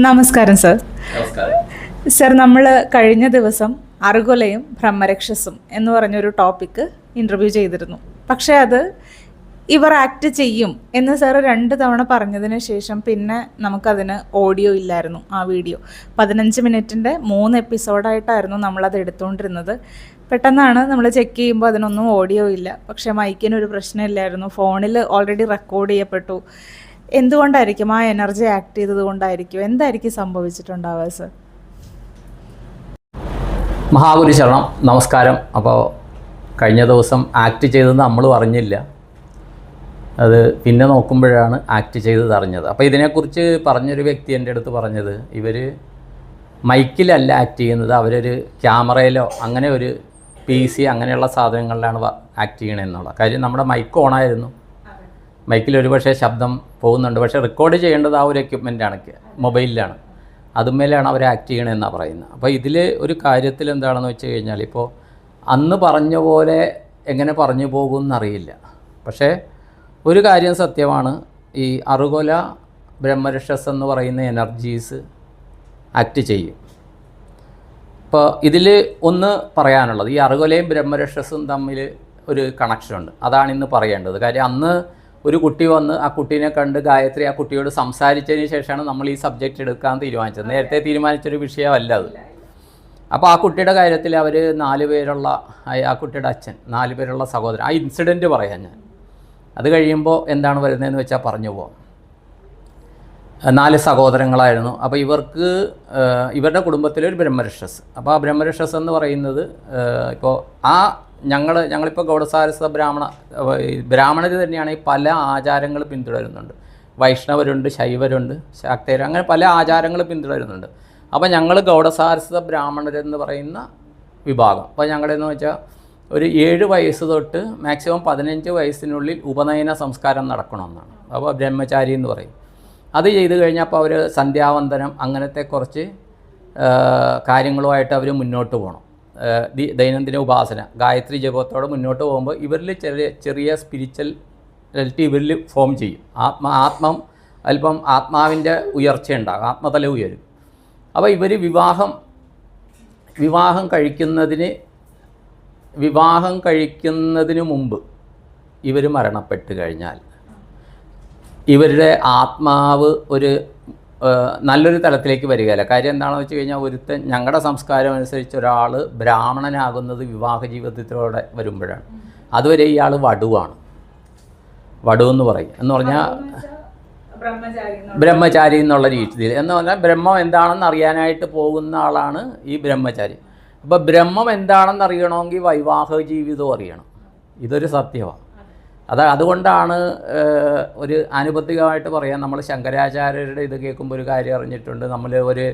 നമസ്കാരം sir. Sir നമ്മൾ കഴിഞ്ഞ ദിവസം അറുകൊലയും ബ്രഹ്മരക്ഷസും എന്ന് പറഞ്ഞൊരു ടോപ്പിക്ക് ഇന്റർവ്യൂ ചെയ്തിരുന്നു. പക്ഷേ അത് ഇവർ ആക്ട് ചെയ്യും എന്ന് സർ രണ്ട് തവണ പറഞ്ഞതിന് ശേഷം പിന്നെ നമുക്കതിന് ഓഡിയോ ഇല്ലായിരുന്നു ആ വീഡിയോ പതിനഞ്ച് മിനിറ്റിന്റെ മൂന്ന് എപ്പിസോഡായിട്ടായിരുന്നു നമ്മളത് എടുത്തുകൊണ്ടിരുന്നത്. പെട്ടെന്നാണ് നമ്മൾ ചെക്ക് ചെയ്യുമ്പോൾ അതിനൊന്നും ഓഡിയോ ഇല്ല. പക്ഷേ മൈക്കിനൊരു പ്രശ്നമില്ലായിരുന്നു ഫോണിൽ ഓൾറെഡി റെക്കോർഡ് ചെയ്യപ്പെട്ടു. എന്തുകൊണ്ടായിരിക്കും ആ എനർജി ആക്ട് ചെയ്തത് കൊണ്ടായിരിക്കും? എന്തായിരിക്കും സംഭവിച്ചിട്ടുണ്ടാവുക സർ? മഹാഗുരു ശരണം നമസ്കാരം. അപ്പോൾ കഴിഞ്ഞ ദിവസം ആക്ട് ചെയ്തെന്ന് നമ്മൾ അറിഞ്ഞില്ല അത് പിന്നെ നോക്കുമ്പോഴാണ് ആക്ട് ചെയ്തത് അറിഞ്ഞത്. അപ്പോൾ ഇതിനെക്കുറിച്ച് പറഞ്ഞൊരു വ്യക്തി എന്റെ അടുത്ത് പറഞ്ഞത് ഇവർ മൈക്കിലല്ല ആക്ട് ചെയ്യുന്നത് അവരൊരു ക്യാമറയിലോ അങ്ങനെ ഒരു പി സി അങ്ങനെയുള്ള സാധനങ്ങളിലാണ് ആക്ട് ചെയ്യണമെന്നുള്ള കാര്യം നമ്മുടെ മൈക്ക് ഓണായിരുന്നു. മൈക്കിൽ ഒരുപക്ഷെ ശബ്ദം പോകുന്നുണ്ട്. പക്ഷേ റെക്കോർഡ് ചെയ്യേണ്ടത് ആ ഒരു എക്യുപ്മെന്റാണ് മൊബൈലിലാണ്. അതുമേലാണ് അവർ ആക്ട് ചെയ്യണമെന്നാണ് പറയുന്നത്. അപ്പോൾ ഇതിൽ ഒരു കാര്യത്തിൽ എന്താണെന്ന് വെച്ച് കഴിഞ്ഞാൽ ഇപ്പോൾ അന്ന് പറഞ്ഞ പോലെ എങ്ങനെ പറഞ്ഞു പോകും എന്നറിയില്ല പക്ഷേ ഒരു കാര്യം സത്യമാണ് ഈ അറുകൊല ബ്രഹ്മരക്ഷസ് എന്ന് പറയുന്ന എനർജീസ് ആക്ട് ചെയ്യും. ഇപ്പോൾ ഇതിൽ ഒന്ന് പറയാനുള്ളത് ഈ അറുകൊലയും ബ്രഹ്മരക്ഷസും തമ്മിൽ ഒരു കണക്ഷനുണ്ട് അതാണ് ഇന്ന് പറയേണ്ടത്. കാര്യം അന്ന് ഒരു കുട്ടി വന്ന് ആ കുട്ടീനെ കണ്ട് ഗായത്രി ആ കുട്ടിയോട് സംസാരിച്ചതിന് ശേഷമാണ് നമ്മൾ ഈ സബ്ജക്റ്റ് എടുക്കാൻ തീരുമാനിച്ചത്. നേരത്തെ തീരുമാനിച്ചൊരു വിഷയമല്ല അത്. അപ്പോൾ ആ കുട്ടിയുടെ കാര്യത്തിൽ അവർ നാല് പേരുള്ള ആ- കുട്ടിയുടെ അച്ഛൻ നാല് പേരുള്ള സഹോദരൻ. ആ ഇൻസിഡന്റ് പറയാം ഞാൻ. അത് കഴിയുമ്പോൾ എന്താണ് വരുന്നതെന്ന് വെച്ചാൽ പറഞ്ഞു പോവാം. നാല് സഹോദരങ്ങളായിരുന്നു. അപ്പോൾ ഇവർക്ക് ഇവരുടെ കുടുംബത്തിലൊരു ബ്രഹ്മരക്ഷസ്. അപ്പോൾ ആ ബ്രഹ്മരക്ഷസ് എന്ന് പറയുന്നത് ഇപ്പോൾ ആ ഞങ്ങൾ ഞങ്ങളിപ്പോൾ ഗൗഡസാരസ ബ്രാഹ്മണ ബ്രാഹ്മണർ തന്നെയാണ് പല ആചാരങ്ങൾ പിന്തുടരുന്നുണ്ട്. വൈഷ്ണവരുണ്ട് ശൈവരുണ്ട് ശാക്തേര് അങ്ങനെ പല ആചാരങ്ങൾ പിന്തുടരുന്നുണ്ട്. അപ്പോൾ ഞങ്ങൾ ബ്രാഹ്മണർ ബ്രാഹ്മണരെന്ന് പറയുന്ന വിഭാഗം. അപ്പോൾ ഞങ്ങളുടെന്ന് വെച്ചാൽ ഒരു ഏഴ് വയസ്സ് തൊട്ട് മാക്സിമം പതിനഞ്ച് വയസ്സിനുള്ളിൽ ഉപനയന സംസ്കാരം നടക്കണമെന്നാണ്. അപ്പോൾ ബ്രഹ്മചാരി എന്ന് പറയും. അത് ചെയ്ത് അപ്പോൾ അവർ സന്ധ്യാവന്തനം അങ്ങനത്തെ കുറച്ച് കാര്യങ്ങളുമായിട്ട് അവർ മുന്നോട്ട് പോകണം ദൈനംദിന ഉപാസന. ഗായത്രി ജപത്തോടെ മുന്നോട്ട് പോകുമ്പോൾ ഇവരിൽ ചെറിയ ചെറിയ സ്പിരിച്വൽ റിയാലിറ്റി ഇവരിൽ ഫോം ചെയ്യും. ആത്മ ആത്മം അല്പം ആത്മാവിന്റെ ഉയർച്ചയുണ്ടാകും ആത്മതല ഉയരും. അപ്പോൾ ഇവർ വിവാഹം വിവാഹം കഴിക്കുന്നതിന് വിവാഹം കഴിക്കുന്നതിന് മുമ്പ് ഇവർ മരണപ്പെട്ട് കഴിഞ്ഞാൽ ഇവരുടെ ആത്മാവ് ഒരു നല്ലൊരു തലത്തിലേക്ക് വരികയില്ല. കാര്യം എന്താണെന്ന് വെച്ച് കഴിഞ്ഞാൽ ഒരുത്തൻ ഞങ്ങളുടെ സംസ്കാരം അനുസരിച്ച് ഒരാൾ ബ്രാഹ്മണനാകുന്നത് വിവാഹ ജീവിതത്തിലൂടെ വരുമ്പോഴാണ്. അതുവരെ ഇയാൾ വടുവാണ്. വടു എന്ന് പറയും. എന്ന് പറഞ്ഞാൽ ബ്രഹ്മചാരി എന്നുള്ള രീതിയിൽ. എന്ന് പറഞ്ഞാൽ ബ്രഹ്മം എന്താണെന്ന് അറിയാനായിട്ട് പോകുന്ന ആളാണ് ഈ ബ്രഹ്മചാരി. അപ്പോൾ ബ്രഹ്മം എന്താണെന്ന് അറിയണമെങ്കിൽ വൈവാഹ ജീവിതവും അറിയണം. ഇതൊരു സത്യമാണ് അത് അതുകൊണ്ടാണ് ഒരു ആനുപത്തികമായിട്ട് പറയാം നമ്മൾ ശങ്കരാചാര്യരുടെ ഇത് കേൾക്കുമ്പോൾ ഒരു കാര്യം അറിഞ്ഞിട്ടുണ്ട്. നമ്മൾ ഒരു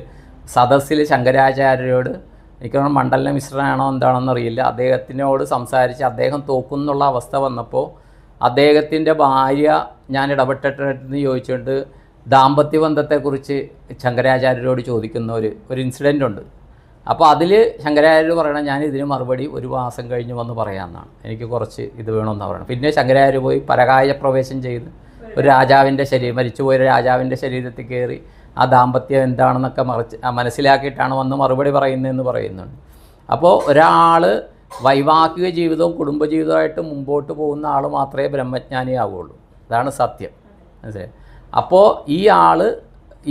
സദസ്സിൽ ശങ്കരാചാര്യരോട് എനിക്ക് മണ്ഡല മിശ്രനാണോ എന്താണെന്ന് അറിയില്ല. അദ്ദേഹത്തിനോട് സംസാരിച്ച് അദ്ദേഹം തോക്കുന്നുള്ള അവസ്ഥ വന്നപ്പോൾ അദ്ദേഹത്തിന്റെ ഭാര്യ ഞാൻ ഇടപെട്ടിട്ടെന്ന് ചോദിച്ചുകൊണ്ട് ദാമ്പത്യ ബന്ധത്തെക്കുറിച്ച് ശങ്കരാചാര്യരോട് ചോദിക്കുന്ന ഒരു ഒരു ഇൻസിഡന്റ് ഉണ്ട്. അപ്പോൾ അതിൽ ശങ്കരാചാര്യർ പറയണം ഞാൻ ഇതിന് മറുപടി ഒരു മാസം കഴിഞ്ഞ് വന്ന് പറയാമെന്നാണ്. എനിക്ക് കുറച്ച് ഇത് വേണമെന്ന് പറയണം. പിന്നെ ശങ്കരാചാര്യ പോയി പരകായ പ്രവേശം ചെയ്ത് ഒരു രാജാവിന്റെ ശരീരം മരിച്ചുപോയ രാജാവിന്റെ ശരീരത്തിൽ കയറി ആ ദാമ്പത്യം എന്താണെന്നൊക്കെ മറിച്ച് മനസ്സിലാക്കിയിട്ടാണ് വന്ന് മറുപടി പറയുന്നതെന്ന് പറയുന്നുണ്ട്. അപ്പോൾ ഒരാൾ വൈവാഹിക ജീവിതവും കുടുംബജീവിതവുമായിട്ട് മുമ്പോട്ട് പോകുന്ന ആൾ മാത്രമേ ബ്രഹ്മജ്ഞാനിയാവുള്ളൂ. അതാണ് സത്യം. മനസ്സിലായി? അപ്പോൾ ഈ ആൾ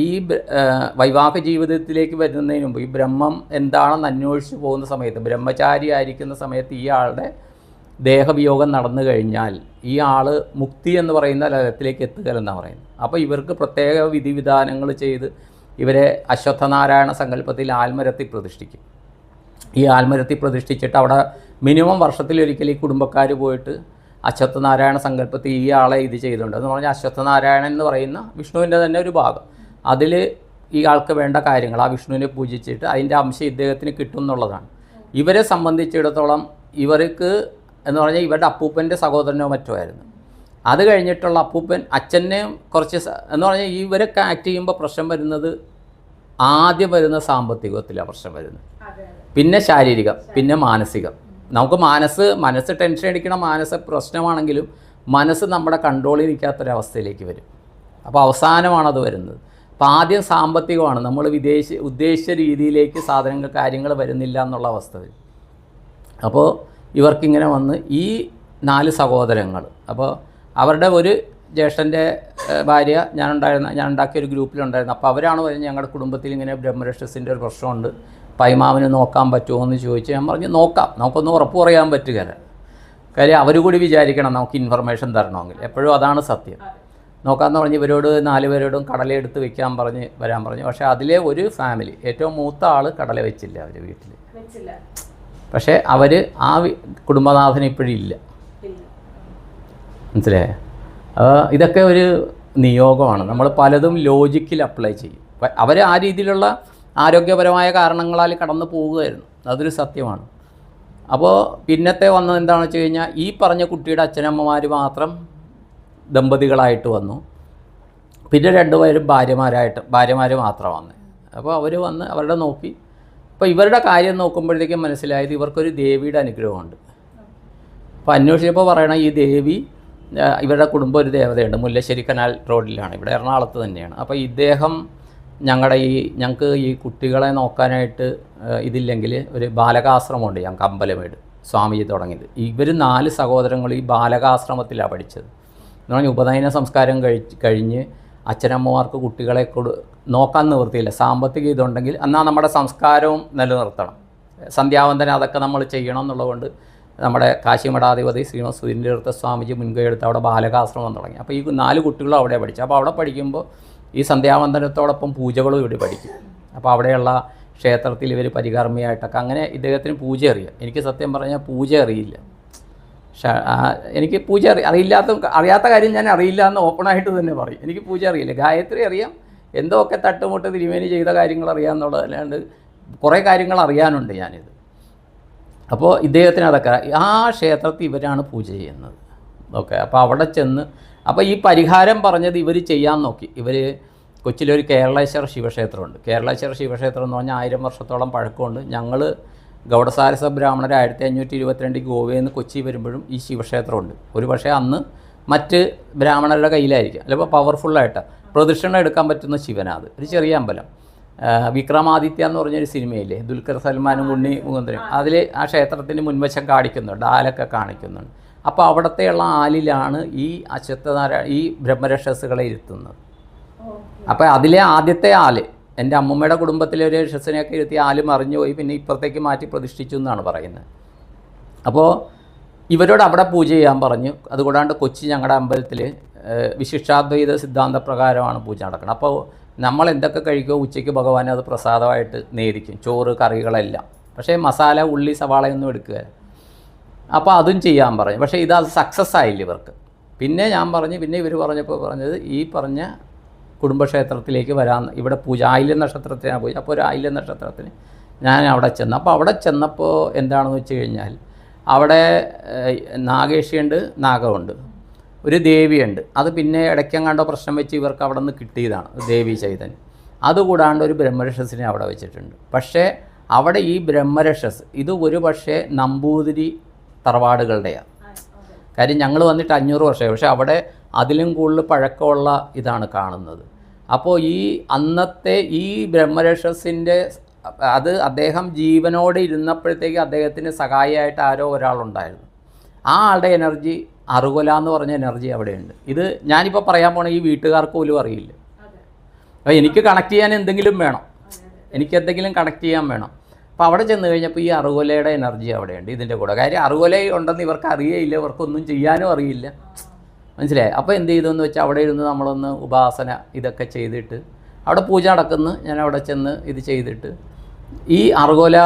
ഈ വൈവാഹ വൈവാഹിക ജീവിതത്തിലേക്ക് വരുന്നതിന് മുമ്പ് ഈ ബ്രഹ്മം എന്താണെന്ന് അന്വേഷിച്ച് പോകുന്ന സമയത്ത് ബ്രഹ്മചാരി ആയിരിക്കുന്ന സമയത്ത് ഈ ആളുടെ ദേഹവിയോഗം നടന്നു കഴിഞ്ഞാൽ ഈ ആൾ മുക്തി എന്ന് പറയുന്ന ലലത്തിലേക്ക് എത്തുക എന്നാണ് പറയുന്നത്. അപ്പോൾ ഇവർക്ക് പ്രത്യേക വിധിവിധാനങ്ങൾ ചെയ്ത് ഇവരെ അശ്വത്ഥനാരായണ സങ്കല്പത്തിൽ ആൽമരത്തിൽ പ്രതിഷ്ഠിക്കും. ഈ ആൽമരത്തിൽ പ്രതിഷ്ഠിച്ചിട്ട് അവിടെ മിനിമം വർഷത്തിലൊരിക്കൽ ഈ കുടുംബക്കാർ പോയിട്ട് അശ്വത്ഥനാരായണ സങ്കല്പത്തിൽ ഈ ആളെ ഇത് ചെയ്തിട്ടുണ്ട് എന്ന് പറഞ്ഞാൽ അശ്വത്ഥനാരായണൻ എന്ന് പറയുന്ന വിഷ്ണുവിന്റെ തന്നെ ഒരു ഭാഗം. അതിൽ ഈ ആൾക്ക് വേണ്ട കാര്യങ്ങൾ ആ വിഷ്ണുവിനെ പൂജിച്ചിട്ട് അതിന്റെ അംശം ഇദ്ദേഹത്തിന് കിട്ടും എന്നുള്ളതാണ്. ഇവരെ സംബന്ധിച്ചിടത്തോളം ഇവർക്ക് എന്ന് പറഞ്ഞാൽ ഇവരുടെ അപ്പൂപ്പന്റെ സഹോദരനോ മറ്റോ ആയിരുന്നു. അത് കഴിഞ്ഞിട്ടുള്ള അപ്പൂപ്പൻ അച്ഛനെ കുറച്ച് എന്ന് പറഞ്ഞാൽ ഇവരൊക്കെ ആക്ട് ചെയ്യുമ്പോൾ പ്രശ്നം വരുന്നത് ആദ്യം വരുന്ന സാമ്പത്തികത്തിലാണ് പ്രശ്നം വരുന്നത്. പിന്നെ ശാരീരികം പിന്നെ മാനസികം. നമുക്ക് മനസ്സ് മനസ്സ് ടെൻഷൻ അടിക്കണ മനസ്സ് പ്രശ്നമാണെങ്കിലും മനസ്സ് നമ്മുടെ കൺട്രോളിൽ നിൽക്കാത്തൊരവസ്ഥയിലേക്ക് വരും. അപ്പോൾ അവസാനമാണത് വരുന്നത്. അപ്പോൾ ആദ്യം സാമ്പത്തികമാണ്. നമ്മൾ വിദേശ ഉദ്ദേശിച്ച രീതിയിലേക്ക് സാധനങ്ങൾ കാര്യങ്ങൾ വരുന്നില്ല എന്നുള്ള അവസ്ഥ വരും അപ്പോൾ ഇവർക്കിങ്ങനെ വന്ന് ഈ നാല് സഹോദരങ്ങൾ അപ്പോൾ അവരുടെ ഒരു ജ്യേഷ്ഠന്റെ ഭാര്യ ഞാനുണ്ടായിരുന്ന ഞാൻ ഉണ്ടാക്കിയ ഒരു ഗ്രൂപ്പിലുണ്ടായിരുന്നു. അപ്പോൾ അവരാണ് പറഞ്ഞത് ഞങ്ങളുടെ കുടുംബത്തിൽ ഇങ്ങനെ ബ്രഹ്മരക്ഷസിന്റെ ഒരു പ്രശ്നമുണ്ട്. പൈമാവിന് നോക്കാൻ പറ്റുമോ എന്ന് ചോദിച്ചു ഞാൻ പറഞ്ഞു നോക്കാം. നമുക്കൊന്ന് ഉറപ്പ് പറയാൻ പറ്റുകയില്ല കാര്യം അവർ കൂടി വിചാരിക്കണം നമുക്ക് ഇൻഫർമേഷൻ തരണമെങ്കിൽ. എപ്പോഴും അതാണ് സത്യം. നോക്കാമെന്ന് പറഞ്ഞ് ഇവരോട് നാല് പേരോടും കടല എടുത്ത് വെക്കാൻ പറഞ്ഞ് വരാൻ പറഞ്ഞു. പക്ഷേ അതിലെ ഒരു ഫാമിലി ഏറ്റവും മൂത്ത ആൾ കടല വെച്ചില്ല അവർ വീട്ടിൽ പക്ഷേ അവർ ആ കുടുംബനാഥന കുടുംബനാഥൻ ഇപ്പോഴില്ല മനസ്സിലായോ? അപ്പോൾ ഇതൊക്കെ ഒരു നിയോഗമാണ്. നമ്മൾ പലതും ലോജിക്കിൽ അപ്ലൈ ചെയ്യും. അവർ ആ രീതിയിലുള്ള ആരോഗ്യപരമായ കാരണങ്ങളാൽ കടന്നു പോവുകയായിരുന്നു അതൊരു സത്യമാണ്. അപ്പോൾ പിന്നത്തെ വന്നത് എന്താണെന്ന് വെച്ച് കഴിഞ്ഞാൽ ഈ പറഞ്ഞ കുട്ടിയുടെ അച്ഛനമ്മമാർ മാത്രം ദമ്പതികളായിട്ട് വന്നു. പിന്നെ രണ്ടുപേരും ഭാര്യമാരായിട്ട് ഭാര്യമാർ മാത്രം വന്ന്. അപ്പോൾ അവർ വന്ന് അവരുടെ നോക്കി. അപ്പോൾ ഇവരുടെ കാര്യം നോക്കുമ്പോഴത്തേക്കും മനസ്സിലായത് ഇവർക്കൊരു ദേവിയുടെ അനുഗ്രഹമുണ്ട്. അപ്പോൾ അന്വേഷിച്ചപ്പോൾ പറയണ ഈ ദേവി ഇവരുടെ കുടുംബം ഒരു ദേവതയുണ്ട്. മുല്ലശ്ശേരി കനാൽ റോഡിലാണ്. ഇവിടെ എറണാകുളത്ത് തന്നെയാണ്. അപ്പോൾ ഇദ്ദേഹം ഞങ്ങളുടെ ഈ ഞങ്ങൾക്ക് ഈ കുട്ടികളെ നോക്കാനായിട്ട് ഇതില്ലെങ്കിൽ ഒരു ബാലകാശ്രമമുണ്ട്. ഞങ്ങൾക്ക് അമ്പലമേട് സ്വാമിജി തുടങ്ങിയത്. ഇവർ നാല് സഹോദരങ്ങൾ ഈ ബാലകാശ്രമത്തിലാണ് പഠിച്ചത്. എന്ന് പറഞ്ഞാൽ ഉപനയന സംസ്കാരം കഴിച്ച് കഴിഞ്ഞ് അച്ഛനമ്മമാർക്ക് കുട്ടികളെ കൊടു നോക്കാൻ നിവൃത്തിയില്ല. സാമ്പത്തിക ഇതുണ്ടെങ്കിൽ എന്നാൽ നമ്മുടെ സംസ്കാരവും നിലനിർത്തണം. സന്ധ്യാവന്തനം അതൊക്കെ നമ്മൾ ചെയ്യണം എന്നുള്ളതുകൊണ്ട് നമ്മുടെ കാശിമഠാധിപതി ശ്രീമത് സുരേന്ദ്രതീർത്ഥ സ്വാമിജി മുൻകൈ അവിടെ ബാലകാശ്രമം തുടങ്ങി. അപ്പോൾ ഈ നാല് കുട്ടികളും അവിടെ പഠിച്ചു. അപ്പോൾ അവിടെ പഠിക്കുമ്പോൾ ഈ സന്ധ്യാവന്തനത്തോടൊപ്പം പൂജകളും ഇവിടെ പഠിക്കും. അപ്പോൾ അവിടെയുള്ള ക്ഷേത്രത്തിൽ ഇവർ പരികർമ്മിയായിട്ടൊക്കെ അങ്ങനെ ഇദ്ദേഹത്തിന് പൂജ അറിയാം എനിക്ക് സത്യം പറഞ്ഞാൽ പൂജ അറിയില്ല എനിക്ക് പൂജ അറി അറിയില്ലാത്ത അറിയാത്ത കാര്യം ഞാൻ അറിയില്ല എന്ന് ഓപ്പണായിട്ട് തന്നെ പറയും. എനിക്ക് പൂജ അറിയില്ല. ഗായത്രി അറിയാം. എന്തോ ഒക്കെ തട്ടുമുട്ട് തിരുമേനി ചെയ്ത കാര്യങ്ങൾ അറിയാം അല്ലാണ്ട് കുറേ കാര്യങ്ങൾ അറിയാനുണ്ട് ഞാനിത്. അപ്പോൾ ഇദ്ദേഹത്തിന് അതൊക്കെ ആ ക്ഷേത്രത്തിൽ ഇവരാണ് പൂജ ചെയ്യുന്നത്. ഓക്കെ. അപ്പോൾ അവിടെ ചെന്ന് അപ്പോൾ ഈ പരിഹാരം പറഞ്ഞത് ഇവർ ചെയ്യാൻ നോക്കി. ഇവർ കൊച്ചിയിലൊരു കേരളേശ്വര ശിവക്ഷേത്രമുണ്ട്. കേരളേശ്വര ശിവക്ഷേത്രം എന്ന് പറഞ്ഞാൽ ആയിരം വർഷത്തോളം പഴക്കമുണ്ട്. ഞങ്ങൾ ഗൗഡസാരസ ബ്രാഹ്മണർ ആയിരത്തി അഞ്ഞൂറ്റി ഇരുപത്തിരണ്ടിൽ ഗോവയിൽ നിന്ന് കൊച്ചി വരുമ്പോഴും ഈ ശിവക്ഷേത്രമുണ്ട്. ഒരു പക്ഷേ അന്ന് മറ്റ് ബ്രാഹ്മണരുടെ കയ്യിലായിരിക്കും. അല്ലെങ്കിൽ പവർഫുള്ളായിട്ട് പ്രദക്ഷിണം എടുക്കാൻ പറ്റുന്ന ശിവനാത്. ഒരു ചെറിയ അമ്പലം. വിക്രമാദിത്യ എന്ന് പറഞ്ഞൊരു സിനിമയില്ലേ ദുൽഖർ സൽമാനും ഉണ്ണി മുകുന്ദനും. അതിൽ ആ ക്ഷേത്രത്തിന്റെ മുൻവശം കാണിക്കുന്നുണ്ട് ആലൊക്കെ കാണിക്കുന്നുണ്ട്. അപ്പോൾ അവിടത്തെയുള്ള ആലിലാണ് ഈ അശ്വത്ഥനാരായ ഈ ബ്രഹ്മരക്ഷസുകളെ ഇരുത്തുന്നത്. അപ്പോൾ അതിലെ ആദ്യത്തെ ആൽ എന്റെ അമ്മമ്മയുടെ കുടുംബത്തിലെ ഒരു രക്ഷസിനെയൊക്കെ ഇരുത്തി ആലും മറിഞ്ഞു പോയി പിന്നെ ഇപ്പുറത്തേക്ക് മാറ്റി പ്രതിഷ്ഠിച്ചു എന്നാണ് പറയുന്നത്. അപ്പോൾ ഇവരോട് അവിടെ പൂജ ചെയ്യാൻ പറഞ്ഞു. അതുകൂടാണ്ട് കൊച്ചി ഞങ്ങളുടെ അമ്പലത്തിൽ വിശിഷ്ടാദ്വൈത സിദ്ധാന്ത പ്രകാരമാണ് പൂജ നടക്കുന്നത് അപ്പോൾ നമ്മൾ എന്തൊക്കെ കഴിക്കുമോ ഉച്ചയ്ക്ക് ഭഗവാൻ അത് പ്രസാദമായിട്ട് നേരിക്കും. ചോറ് കറികളെല്ലാം. പക്ഷേ മസാല ഉള്ളി സവാളയൊന്നും എടുക്കുക അപ്പോൾ അതും ചെയ്യാൻ പറഞ്ഞു. പക്ഷേ ഇത് അത് സക്സസ് ആയില്ല ഇവർക്ക്. പിന്നെ ഞാൻ പറഞ്ഞു പിന്നെ ഇവർ പറഞ്ഞപ്പോൾ പറഞ്ഞത് ഈ പറഞ്ഞ കുടുംബക്ഷേത്രത്തിലേക്ക് വരാൻ ഇവിടെ പൂജ ആയില്യ നക്ഷത്രത്തിനാണ് പൂജ. അപ്പോൾ ഒരു ആയില്യ നക്ഷത്രത്തിന് ഞാൻ അവിടെ ചെന്നു. അപ്പോൾ അവിടെ ചെന്നപ്പോൾ എന്താണെന്ന് വെച്ച് കഴിഞ്ഞാൽ അവിടെ നാഗേഷിയുണ്ട് നാഗമുണ്ട്. ഒരു ദേവിയുണ്ട്. അത് പിന്നെ ഇടയ്ക്കെങ്ങാണ്ടോ പ്രശ്നം വെച്ച് ഇവർക്ക് അവിടെ നിന്ന് കിട്ടിയതാണ് ദേവി ചൈതന്യം. അതുകൂടാണ്ട് ഒരു ബ്രഹ്മരക്ഷസിനെ അവിടെ വെച്ചിട്ടുണ്ട്. പക്ഷേ അവിടെ ഈ ബ്രഹ്മരക്ഷസ് ഇത് ഒരു പക്ഷേ നമ്പൂതിരി തറവാടുകളുടെയാണ് കാര്യം ഞങ്ങൾ വന്നിട്ട് അഞ്ഞൂറ് വർഷമായി. പക്ഷേ അവിടെ അതിലും കൂടുതൽ പഴക്കമുള്ള ഇതാണ് കാണുന്നത്. അപ്പോൾ ഈ അന്നത്തെ ഈ ബ്രഹ്മരക്ഷസിന്റെ അത് അദ്ദേഹം ജീവനോടെ ഇരുന്നപ്പോഴത്തേക്ക് അദ്ദേഹത്തിന് സഹായിയായിട്ട് ആരോ ഒരാളുണ്ടായിരുന്നു. ആ ആളുടെ എനർജി അറുകൊല എന്ന് പറഞ്ഞ എനർജി അവിടെയുണ്ട്. ഇത് ഞാനിപ്പോൾ പറയാൻ പോണ ഈ വീട്ടുകാർക്ക് പോലും അറിയില്ല. അപ്പോൾ എനിക്ക് കണക്ട് ചെയ്യാൻ എന്തെങ്കിലും വേണം. എനിക്ക് എന്തെങ്കിലും കണക്ട് ചെയ്യാൻ വേണം. അപ്പോൾ അവിടെ ചെന്ന് കഴിഞ്ഞപ്പോൾ ഈ അറുകൊലയുടെ എനർജി അവിടെയുണ്ട് ഇതിന്റെ കൂടെ. കാര്യം അറുകൊല ഉണ്ടെന്ന് ഇവർക്ക് അറിയേയില്ല ഇവർക്കൊന്നും ചെയ്യാനും അറിയില്ല. മനസ്സിലായി? അപ്പോൾ എന്ത് ചെയ്തു എന്ന് വെച്ചാൽ അവിടെ ഇരുന്ന് നമ്മളൊന്ന് ഉപാസന ഇതൊക്കെ ചെയ്തിട്ട് അവിടെ പൂജ നടക്കുന്നു ഞാൻ അവിടെ ചെന്ന് ഇത് ചെയ്തിട്ട് ഈ അറുകൊല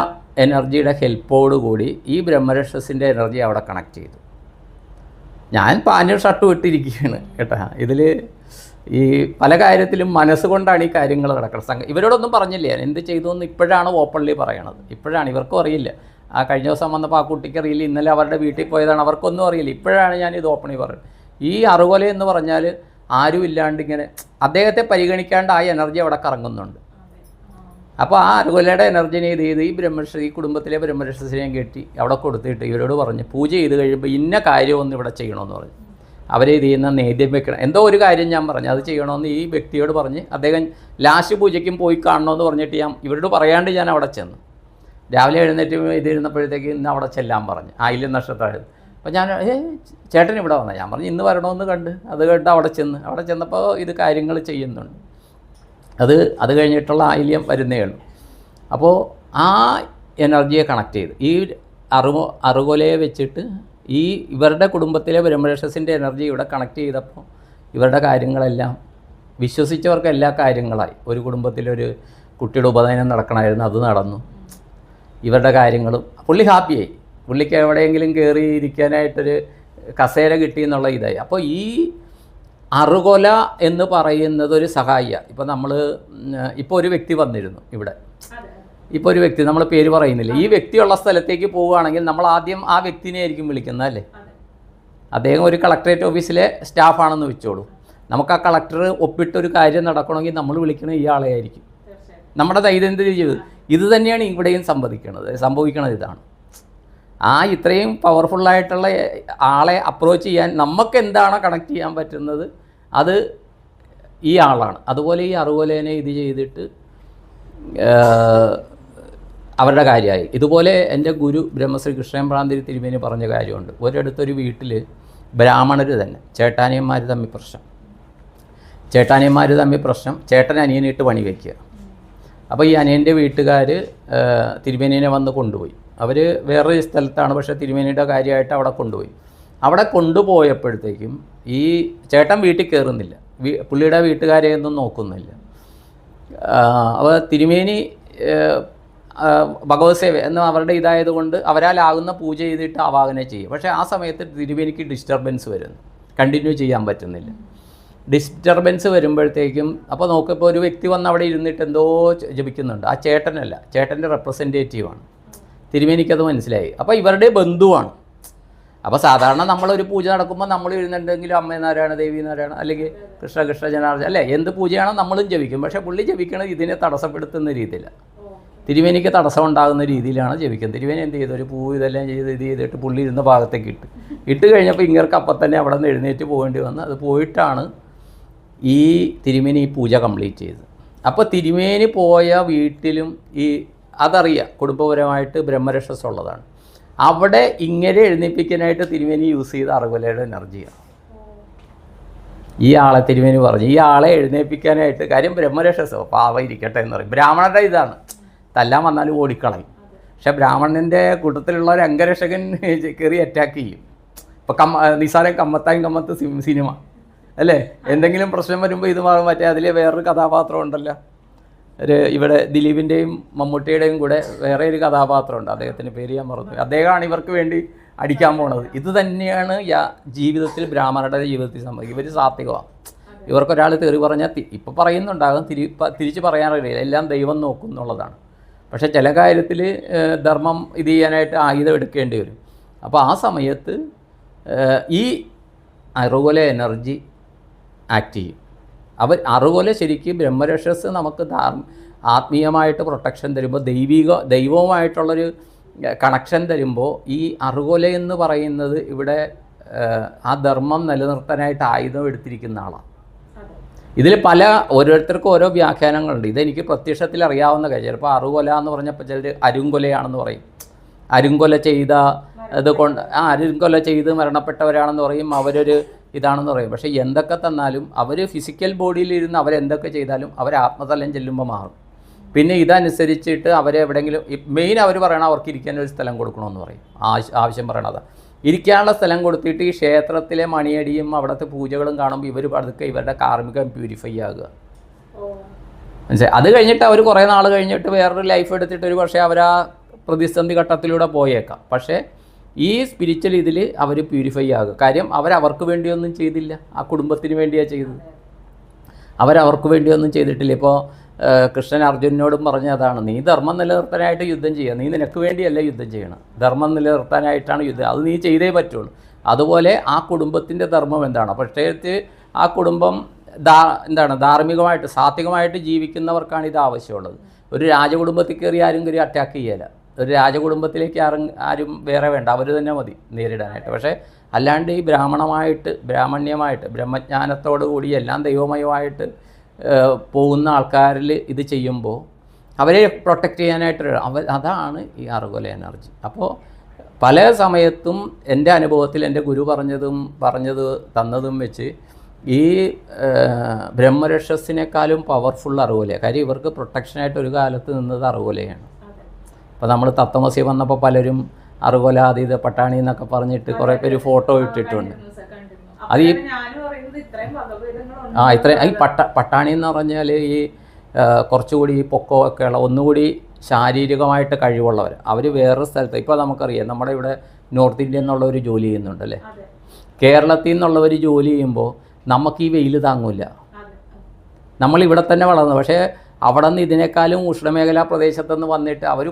എനർജിയുടെ ഹെൽപ്പോട് കൂടി ഈ ബ്രഹ്മരക്ഷസിന്റെ എനർജി അവിടെ കണക്ട് ചെയ്തു. ഞാൻ പാന്റും ഷർട്ട് ഇട്ടിരിക്കുകയാണ് കേട്ടോ. ഇതിൽ ഈ പല കാര്യത്തിലും മനസ്സുകൊണ്ടാണ് ഈ കാര്യങ്ങൾ നടക്കുന്നത്. സംഘം ഇവരോടൊന്നും പറഞ്ഞില്ല? ഞാൻ എന്ത് ചെയ്തു എന്ന് ഇപ്പോഴാണ് ഓപ്പൺലി പറയണത്. ഇപ്പോഴാണ് ഇവർക്കും അറിയില്ല. ആ കഴിഞ്ഞ ദിവസം വന്നപ്പോൾ ആ കുട്ടിക്ക് അറിയില്ല. ഇന്നലെ അവരുടെ വീട്ടിൽ പോയതാണ്. അവർക്കൊന്നും അറിയില്ല. ഇപ്പോഴാണ് ഞാൻ ഇത് ഓപ്പണി പറയുന്നത്. ഈ അറുകൊല എന്ന് പറഞ്ഞാൽ ആരും ഇല്ലാണ്ട് ഇങ്ങനെ അദ്ദേഹത്തെ പരിഗണിക്കാണ്ട് ആ എനർജി അവിടെ കറങ്ങുന്നുണ്ട്. അപ്പോൾ ആ അറുകൊലയുടെ എനർജിനെ ഇത് ചെയ്ത് ഈ ബ്രഹ്മശ്രീ കുടുംബത്തിലെ ബ്രഹ്മർഷസിനെയും കെട്ടി അവിടെ കൊടുത്തിട്ട് ഇവരോട് പറഞ്ഞ് പൂജ ചെയ്ത് കഴിയുമ്പോൾ ഇന്ന കാര്യമൊന്നും ഇവിടെ ചെയ്യണമെന്ന് പറഞ്ഞു. അവരെ ഇത് ചെയ്യുന്ന നേദ്യം വെക്കണം. എന്തോ ഒരു കാര്യം ഞാൻ പറഞ്ഞു. അത് ചെയ്യണമെന്ന് ഈ വ്യക്തിയോട് പറഞ്ഞ് അദ്ദേഹം ലാസ്റ്റ് പൂജയ്ക്കും പോയി കാണണമെന്ന് പറഞ്ഞിട്ട് ഞാൻ ഇവരോട് പറയാണ്ട് ഞാൻ അവിടെ ചെന്നു. രാവിലെ എഴുന്നേറ്റ് ഇതിരുന്നപ്പോഴത്തേക്ക് ഇന്ന് അവിടെ ചെല്ലാൻ പറഞ്ഞു. ആയില്യം നക്ഷത്രമായത് അപ്പോൾ ഞാൻ ഏ ചേട്ടൻ ഇവിടെ വന്ന? ഞാൻ പറഞ്ഞു ഇന്ന് വരണമെന്ന് കണ്ട്. അത് കേട്ട് അവിടെ ചെന്ന്. അവിടെ ചെന്നപ്പോൾ ഇത് കാര്യങ്ങൾ ചെയ്യുന്നുണ്ട്. അത് അത് കഴിഞ്ഞിട്ടുള്ള ആയില്യം വരുന്നേ ഉള്ളൂ. അപ്പോൾ ആ എനർജിയെ കണക്ട് ചെയ്ത്. ഈ അറു അറുകൊലയെ വെച്ചിട്ട് ഈ ഇവരുടെ കുടുംബത്തിലെ ബ്രഹ്മരക്ഷസിന്റെ എനർജി ഇവിടെ കണക്ട് ചെയ്തപ്പോൾ ഇവരുടെ കാര്യങ്ങളെല്ലാം വിശ്വസിച്ചവർക്ക് എല്ലാ കാര്യങ്ങളായി. ഒരു കുടുംബത്തിലൊരു കുട്ടിയുടെ ഉപനയനം നടക്കണമായിരുന്നു അത് നടന്നു. ഇവരുടെ കാര്യങ്ങളും പുള്ളി ഹാപ്പിയായി പുള്ളിക്ക് എവിടെയെങ്കിലും കയറി ഇരിക്കാനായിട്ടൊരു കസേര കിട്ടി എന്നുള്ള ഇതായി. അപ്പോൾ ഈ അറുകൊല എന്ന് പറയുന്നത് ഒരു സഹായിയാണ് ഇപ്പോൾ നമ്മൾ ഇപ്പോൾ ഒരു വ്യക്തി വന്നിരുന്നു ഇവിടെ. ഇപ്പോൾ ഒരു വ്യക്തി നമ്മൾ പേര് പറയുന്നില്ല? ഈ വ്യക്തിയുള്ള സ്ഥലത്തേക്ക് പോവുകയാണെങ്കിൽ നമ്മൾ ആദ്യം ആ വ്യക്തിനെ ആയിരിക്കും വിളിക്കുന്നത് അല്ലേ? അദ്ദേഹം ഒരു കളക്ടറേറ്റ് ഓഫീസിലെ സ്റ്റാഫാണെന്ന് വെച്ചോളൂ. നമുക്ക് ആ കളക്ടർ ഒപ്പിട്ടൊരു കാര്യം നടക്കണമെങ്കിൽ നമ്മൾ വിളിക്കുന്നത് ഇയാളെ ആയിരിക്കും. നമ്മുടെ ദൈനംദിന ജീവിതം ഇത് തന്നെയാണ് ഇവിടെയും സംഭവിക്കുന്നത്. സംഭവിക്കുന്നത് ഇതാണ്. ആ ഇത്രയും പവർഫുള്ളായിട്ടുള്ള ആളെ അപ്രോച്ച് ചെയ്യാൻ നമുക്ക് എന്താണോ കണക്ട് ചെയ്യാൻ പറ്റുന്നത് അത് ഈ ആളാണ്. അതുപോലെ ഈ അറുപോലേനെ ഇത് ചെയ്തിട്ട് അവരുടെ കാര്യമായി. ഇതുപോലെ എന്റെ ഗുരു ബ്രഹ്മശ്രീ കൃഷ്ണൻ പ്രാന്തിരി തിരുമേനി പറഞ്ഞ കാര്യമുണ്ട്. ഒരിടത്തൊരു വീട്ടിൽ ബ്രാഹ്മണർ തന്നെ ചേട്ടാനിയന്മാർ തമ്മിൽ പ്രശ്നം. ചേട്ടാനിയന്മാർ തമ്മിൽ പ്രശ്നം ചേട്ടൻ അനിയനിട്ട് പണി വയ്ക്കുക അപ്പോൾ ഈ അനിയന്റെ വീട്ടുകാർ തിരുമേനിനെ വന്ന് കൊണ്ടുപോയി. അവർ വേറെ സ്ഥലത്താണ് പക്ഷേ തിരുമേനിയുടെ കാര്യമായിട്ട് അവിടെ കൊണ്ടുപോയി. അവിടെ കൊണ്ടുപോയപ്പോഴത്തേക്കും ഈ ചേട്ടൻ വീട്ടിൽ കയറുന്നില്ല. പുള്ളിയുടെ വീട്ടുകാരെയൊന്നും നോക്കുന്നില്ല. അപ്പോൾ തിരുമേനി ഭഗവത് സേവ എന്ന് അവരുടെ ഇതായതുകൊണ്ട് അവരാലാകുന്ന പൂജ ചെയ്തിട്ട് ആവാഹനം ചെയ്യും. പക്ഷേ ആ സമയത്ത് തിരുവേനിക്ക് ഡിസ്റ്റർബൻസ് വരുന്നു. കണ്ടിന്യൂ ചെയ്യാൻ പറ്റുന്നില്ല. ഡിസ്റ്റർബൻസ് വരുമ്പോഴത്തേക്കും അപ്പോൾ നോക്കിപ്പോൾ ഒരു വ്യക്തി വന്ന് അവിടെ ഇരുന്നിട്ട് എന്തോ ജപിക്കുന്നുണ്ട്. ആ ചേട്ടനല്ല ചേട്ടന്റെ റെപ്രസെന്റേറ്റീവാണ് തിരുമേനിക്കത് മനസ്സിലായി. അപ്പോൾ ഇവരുടെ ബന്ധുവാണ്. അപ്പോൾ സാധാരണ നമ്മളൊരു പൂജ നടക്കുമ്പോൾ നമ്മൾ ഇരുന്നുണ്ടെങ്കിലും അമ്മ നാരായണ ദേവി നാരായണ അല്ലെങ്കിൽ കൃഷ്ണ കൃഷ്ണ ജനാർദ്ദന അല്ലേ? എന്ത് പൂജയാണോ നമ്മളും ജപിക്കും. പക്ഷേ പുള്ളി ജപിക്കണത് ഇതിനെ തടസ്സപ്പെടുത്തുന്ന രീതിയിലാണ് തിരുവേനിക്ക് തടസ്സം ഉണ്ടാകുന്ന രീതിയിലാണ് ജീവിക്കുന്നത് തിരുവേനി എന്ത് ചെയ്തു? ഒരു പൂ ഇതെല്ലാം ചെയ്ത് ഇത് ചെയ്തിട്ട് പുള്ളി ഇരുന്ന ഭാഗത്തേക്ക് ഇട്ട്. ഇട്ട് കഴിഞ്ഞപ്പോൾ ഇങ്ങർക്ക് അപ്പം തന്നെ അവിടെ നിന്ന് എഴുന്നേറ്റ് പോകേണ്ടി വന്ന്. അത് പോയിട്ടാണ് ഈ തിരുമേനി ഈ പൂജ കംപ്ലീറ്റ് ചെയ്തത്. അപ്പോൾ തിരുമേനി പോയ വീട്ടിലും ഈ അതറിയാം കുടുംബപരമായിട്ട് ബ്രഹ്മരക്ഷസ് ഉള്ളതാണ്. അവിടെ ഇങ്ങനെ എഴുന്നേപ്പിക്കാനായിട്ട് തിരുമേനി യൂസ് ചെയ്ത അറുകൊലയുടെ എനർജിയാണ്. ഈ ആളെ തിരുമേനി പറഞ്ഞു ഈ ആളെ എഴുന്നേൽപ്പിക്കാനായിട്ട് കാര്യം ബ്രഹ്മരക്ഷസോ പാവ ഇരിക്കട്ടെ എന്ന് പറയും. ബ്രാഹ്മണരുടെ ഇതാണ്. തല്ലാൻ വന്നാലും ഓടിക്കളയും. പക്ഷെ ബ്രാഹ്മണന്റെ കൂട്ടത്തിലുള്ള ഒരു അംഗരക്ഷകൻ കയറി അറ്റാക്ക് ചെയ്യും. ഇപ്പോൾ കമ്മ നിസാരം കമ്മത്തായും കമ്മത്ത് സിനിമ. അല്ലേ? എന്തെങ്കിലും പ്രശ്നം വരുമ്പോൾ ഇത് മാറും. മറ്റേ അതിലെ വേറൊരു കഥാപാത്രം ഉണ്ടല്ലോ. ഒരു ഇവിടെ ദിലീപിന്റെയും മമ്മൂട്ടിയുടെയും കൂടെ വേറെ ഒരു കഥാപാത്രമുണ്ട് അദ്ദേഹത്തിന്റെ പേര് ഞാൻ മറന്നു. അദ്ദേഹമാണ് ഇവർക്ക് വേണ്ടി അടിക്കാൻ പോണത്. ഇത് തന്നെയാണ് യാ- ജീവിതത്തിൽ ബ്രാഹ്മണരുടെ ജീവിതത്തിൽ സംഭവിക്കുക. ഇവർ സാത്വികമാണ് ഇവർക്കൊരാൾ തെറി പറഞ്ഞാൽ ഇപ്പോൾ പറയുന്നുണ്ടാകും. തിരി തിരിച്ച് പറയാനറിയില്ല. എല്ലാം ദൈവം നോക്കും എന്നുള്ളതാണ്. പക്ഷേ ചില കാര്യത്തിൽ ധർമ്മം ഇത് ചെയ്യാനായിട്ട് ആയുധം എടുക്കേണ്ടി വരും. അപ്പോൾ ആ സമയത്ത് ഈ അറുകൊല എനർജി ആക്ട് ചെയ്യും. അവർ അറുകൊല ശരിക്കും ബ്രഹ്മരക്ഷസ് നമുക്ക് ധാർമ്മ ആത്മീയമായിട്ട് പ്രൊട്ടക്ഷൻ തരുമ്പോൾ ദൈവിക ദൈവവുമായിട്ടുള്ളൊരു കണക്ഷൻ തരുമ്പോൾ ഈ അറുകൊല എന്ന് പറയുന്നത് ഇവിടെ ആ ധർമ്മം നിലനിർത്താനായിട്ട് ആയുധം എടുത്തിരിക്കുന്ന ആളാണ് ഇതിൽ പല ഓരോരുത്തർക്കും ഓരോ വ്യാഖ്യാനങ്ങളുണ്ട്. ഇതെനിക്ക് പ്രത്യക്ഷത്തിൽ അറിയാവുന്ന കാര്യം. ചിലപ്പോൾ അറുകൊല എന്ന് പറഞ്ഞപ്പോൾ ചിലർ അരുങ്കൊലയാണെന്ന് പറയും. അരുങ്കൊല ചെയ്ത ഇത് കൊണ്ട് ആ അരുങ്കൊല ചെയ്ത് മരണപ്പെട്ടവരാണെന്ന് പറയും. അവരൊരു ഇതാണെന്ന് പറയും. പക്ഷേ എന്തൊക്കെ തന്നാലും അവർ ഫിസിക്കൽ ബോഡിയിലിരുന്ന് അവരെന്തൊക്കെ ചെയ്താലും അവർ ആത്മതലം ചെല്ലുമ്പോൾ മാറും. പിന്നെ ഇതനുസരിച്ചിട്ട് അവരെ എവിടെയെങ്കിലും മെയിൻ അവർ പറയണം അവർക്ക് ഇരിക്കാൻ ഒരു സ്ഥലം കൊടുക്കണമെന്ന് പറയും. ആവശ്യം ആവശ്യം പറയണത്. ഇരിക്കാനുള്ള സ്ഥലം കൊടുത്തിട്ട് ഈ ക്ഷേത്രത്തിലെ മണിയടിയും അവിടുത്തെ പൂജകളും കാണുമ്പോൾ ഇവർ പതുക്കെ ഇവരുടെ കാർമികം പ്യൂരിഫൈ ആകുക. മനസ്സിലായി? അത് കഴിഞ്ഞിട്ട് അവർ കുറേ നാൾ കഴിഞ്ഞിട്ട് വേറൊരു ലൈഫ് എടുത്തിട്ട് ഒരു പക്ഷേ അവർ ആ പ്രതിസന്ധി ഘട്ടത്തിലൂടെ പോയേക്കാം. പക്ഷേ ഈ സ്പിരിച്വൽ ഇതിൽ അവർ പ്യൂരിഫൈ ആകുക. കാര്യം അവരവർക്ക് വേണ്ടിയൊന്നും ചെയ്തില്ല. ആ കുടുംബത്തിന് വേണ്ടിയാണ് ചെയ്തത്. അവരവർക്ക് വേണ്ടിയൊന്നും ചെയ്തിട്ടില്ല. ഇപ്പോൾ കൃഷ്ണൻ അർജുനോടും പറഞ്ഞതാണ് നീ ധർമ്മം നിലനിർത്താനായിട്ട് യുദ്ധം ചെയ്യുക. നീ നിനക്ക് വേണ്ടിയല്ല യുദ്ധം ചെയ്യണം. ധർമ്മം നിലനിർത്താനായിട്ടാണ് യുദ്ധം. അത് നീ ചെയ്തേ പറ്റുള്ളൂ. അതുപോലെ ആ കുടുംബത്തിന്റെ ധർമ്മം എന്താണ്? പക്ഷേ ആ കുടുംബം ധാ എന്താണ് ധാർമ്മികമായിട്ട് സാത്വികമായിട്ട് ജീവിക്കുന്നവർക്കാണ് ഇത് ആവശ്യമുള്ളത്. ഒരു രാജകുടുംബത്തിൽ കയറി ആരും കയറി അറ്റാക്ക് ചെയ്യല ഒരു രാജകുടുംബത്തിലേക്ക് ആരും ആരും വേറെ വേണ്ട. അവർ തന്നെ മതി നേരിടാനായിട്ട്. പക്ഷേ അല്ലാണ്ട് ഈ ബ്രാഹ്മണമായിട്ട് ബ്രാഹ്മണ്യമായിട്ട് ബ്രഹ്മജ്ഞാനത്തോടു കൂടി എല്ലാം ദൈവമയമായിട്ട് പോകുന്ന ആൾക്കാരിൽ ഇത് ചെയ്യുമ്പോൾ അവരെ പ്രൊട്ടക്റ്റ് ചെയ്യാനായിട്ട് അവ അതാണ് ഈ അറുകൊല എനർജി അപ്പോൾ പല സമയത്തും എന്റെ അനുഭവത്തിൽ എന്റെ ഗുരു പറഞ്ഞതും പറഞ്ഞത് തന്നതും വെച്ച് ഈ ബ്രഹ്മരക്ഷസിനേക്കാളും പവർഫുൾ അറിവുല കാര്യം ഇവർക്ക് പ്രൊട്ടക്ഷനായിട്ട് ഒരു കാലത്ത് നിന്നത് അറുകൊലയാണ് അപ്പോൾ നമ്മൾ തത്തമസി വന്നപ്പോൾ പലരും അറുകൊല അതീത പട്ടാണി എന്നൊക്കെ പറഞ്ഞിട്ട് കുറേ പേര് ഫോട്ടോ ഇട്ടിട്ടുണ്ട്. അത് ഈ ആ ഇത്രയും ഈ പട്ട പട്ടാണി എന്ന് പറഞ്ഞാൽ ഈ കുറച്ചുകൂടി ഈ പൊക്കോ ഒക്കെ ഉള്ള ഒന്നുകൂടി ശാരീരികമായിട്ട് കഴിവുള്ളവർ അവർ വേറൊരു സ്ഥലത്ത് ഇപ്പോൾ നമുക്കറിയാം നമ്മുടെ ഇവിടെ നോർത്ത് ഇന്ത്യ എന്നുള്ള ഒരു ജോലി ചെയ്യുന്നുണ്ട് അല്ലേ? കേരളത്തിൽ നിന്നുള്ളവർ ജോലി ചെയ്യുമ്പോൾ നമുക്ക് ഈ വെയിൽ താങ്ങൂല. നമ്മൾ ഇവിടെ തന്നെ വളർന്നു. പക്ഷേ അവിടെ നിന്ന് ഇതിനേക്കാളും ഉഷ്ണമേഖലാ പ്രദേശത്തു നിന്ന് വന്നിട്ട് അവർ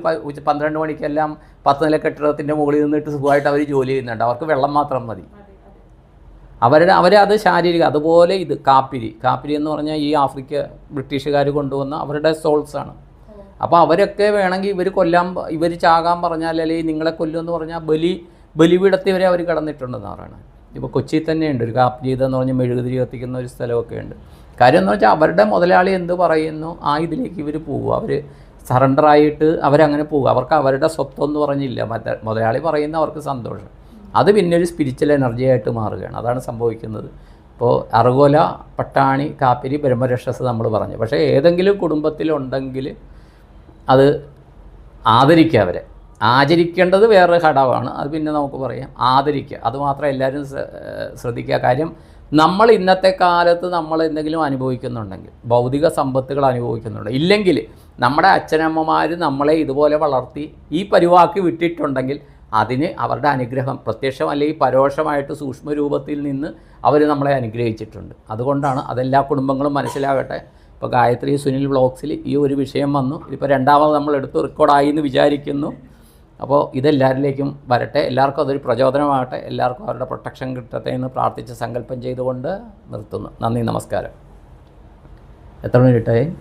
പന്ത്രണ്ട് മണിക്കെല്ലാം പത്ത് നില കെട്ടിടത്തിന്റെ മുകളിൽ നിന്നിട്ട് സുഖമായിട്ട് അവർ ജോലി ചെയ്യുന്നുണ്ട്. അവർക്ക് വെള്ളം മാത്രം മതി. അവരുടെ അത് ശാരീരിക അതുപോലെ ഇത് കാപ്പിരി. കാപ്പിരി എന്ന് പറഞ്ഞാൽ ഈ ആഫ്രിക്ക ബ്രിട്ടീഷുകാർ കൊണ്ടുവന്ന അവരുടെ സോൾസാണ് അപ്പോൾ അവരൊക്കെ വേണമെങ്കിൽ ഇവർ കൊല്ലാൻ ഇവർ ചാകാൻ പറഞ്ഞാൽ അല്ലെങ്കിൽ നിങ്ങളെ കൊല്ലുമെന്ന് പറഞ്ഞാൽ ബലി ബലിപീഠത്തിൽ വരെ അവർ കടന്നിട്ടുണ്ടെന്ന് പറയുന്നത്. ഇപ്പോൾ കൊച്ചിയിൽ തന്നെയുണ്ട് ഒരു കാപ്പ് എന്ന് പറഞ്ഞ് മെഴുകുതിരി കത്തിക്കുന്ന ഒരു സ്ഥലമൊക്കെ ഉണ്ട്. കാര്യം എന്ന് വെച്ചാൽ അവരുടെ മുതലാളി എന്ത് പറയുന്നു ആ ഇതിലേക്ക് ഇവർ പോകും അവർ സറണ്ടറായിട്ട് അവരങ്ങനെ പോകും അവർക്ക് അവരുടെ സ്വത്വം എന്ന് പറഞ്ഞില്ല. മുതലാളി പറയുന്ന അവർക്ക് സന്തോഷം. അത് പിന്നെ ഒരു സ്പിരിച്വൽ എനർജിയായിട്ട് മാറുകയാണ്. അതാണ് സംഭവിക്കുന്നത്. ഇപ്പോൾ അറുകോല പട്ടാണി കാപ്പിരി ബ്രഹ്മരക്ഷസ് നമ്മൾ പറഞ്ഞു. പക്ഷേ ഏതെങ്കിലും കുടുംബത്തിലുണ്ടെങ്കിൽ അത് ആദരിക്കുക അവരെ. ആചരിക്കേണ്ടത് വേറെ ഘടകമാണ്. അത് പിന്നെ നമുക്ക് പറയാം ആദരിക്കുക. അതുമാത്രം എല്ലാവരും ശ്ര- ശ്രദ്ധിക്കുക. കാര്യം നമ്മൾ ഇന്നത്തെ കാലത്ത് നമ്മൾ എന്തെങ്കിലും അനുഭവിക്കുന്നുണ്ടെങ്കിൽ ഭൗതിക സമ്പത്തുകൾ അനുഭവിക്കുന്നുണ്ട്. ഇല്ലെങ്കിൽ നമ്മുടെ അച്ഛനമ്മമാർ നമ്മളെ ഇതുപോലെ വളർത്തി ഈ പരിവാക്കി വിട്ടിട്ടുണ്ടെങ്കിൽ അതിന് അവരുടെ അനുഗ്രഹം പ്രത്യക്ഷം അല്ലെങ്കിൽ പരോക്ഷമായിട്ട് സൂക്ഷ്മ രൂപത്തിൽ നിന്ന് അവർ നമ്മളെ അനുഗ്രഹിച്ചിട്ടുണ്ട്. അതുകൊണ്ടാണ് അതെല്ലാ കുടുംബങ്ങളും മനസ്സിലാകട്ടെ. ഇപ്പോൾ ഗായത്രി സുനിൽ വ്ളോഗ്സിൽ ഈ ഒരു വിഷയം വന്നു. ഇതിപ്പോൾ രണ്ടാമത് നമ്മൾ എടുത്ത് റെക്കോർഡായി എന്ന് വിചാരിക്കുന്നു. അപ്പോൾ ഇതെല്ലാവരിലേക്കും വരട്ടെ. എല്ലാവർക്കും അതൊരു പ്രചോദനമാകട്ടെ. എല്ലാവർക്കും അവരുടെ പ്രൊട്ടക്ഷൻ കിട്ടട്ടെ എന്ന് പ്രാർത്ഥിച്ച് സങ്കല്പം ചെയ്തുകൊണ്ട് നിർത്തുന്നു. നന്ദി നമസ്കാരം. എത്ര മിനിറ്റായി?